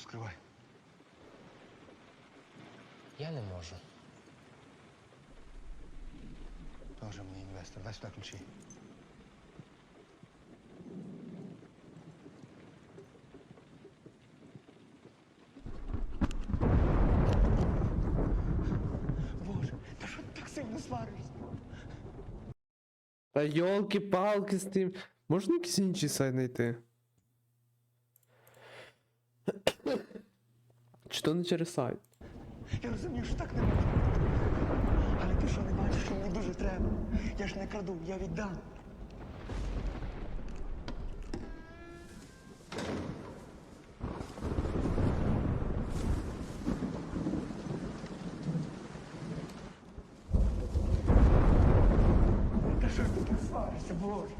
розкривай. Я не можу. Тоже мені інвестор. Дай сюди ключі. Боже, та що ти так сильно сваришся? Та йолки-палки з тим. Можна якийсь інший сайт знайти? Чи то не через сайт? Я розумію, що так не можна. Але ти що не бачиш, що мені дуже треба. Я ж не краду, я віддам. Та що ж ти сваришся, Боже?